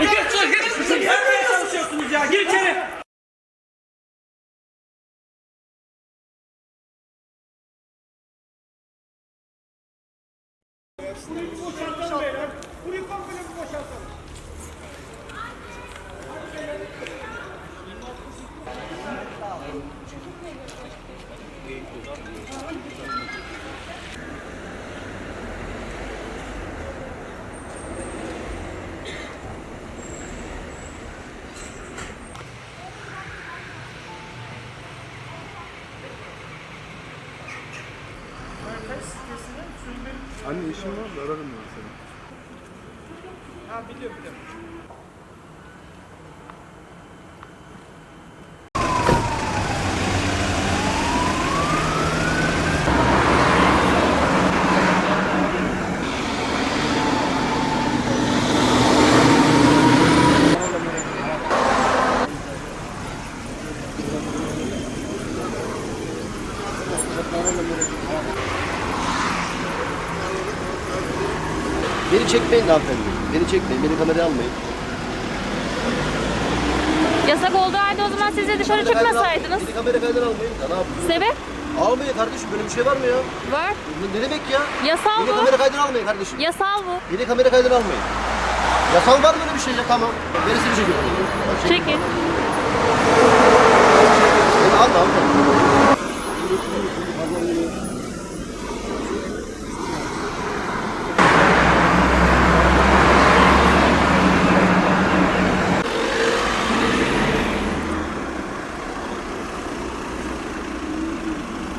Gir sus gir. Siz ya? Gir içeri. Burayı bir boşaltalım beyler. Burayı komple bir boşaltalım. Anne işim var da ararım ben seni. Ha biliyorum biliyorum. Beni çekmeyin hanımefendi. Beni çekmeyin. Beni kameraya almayın. Yasak olduğu halde o zaman siz de dışarı kaydına çıkmasaydınız. Beni kamera kaydına almayın. Ya ne yapıyorsun? Sebep? Almayın kardeşim. Böyle bir şey var mı ya? Var. Ne, ne demek ya? Yasal Beni bu. kamera kaydına almayın kardeşim. Yasal bu. Beni kamera kaydına almayın. Yasal var mı öyle bir şey ya? Tamam. Beni seni çekiyorum. Bak, çek. Çekin. Beni alma hanımefendi.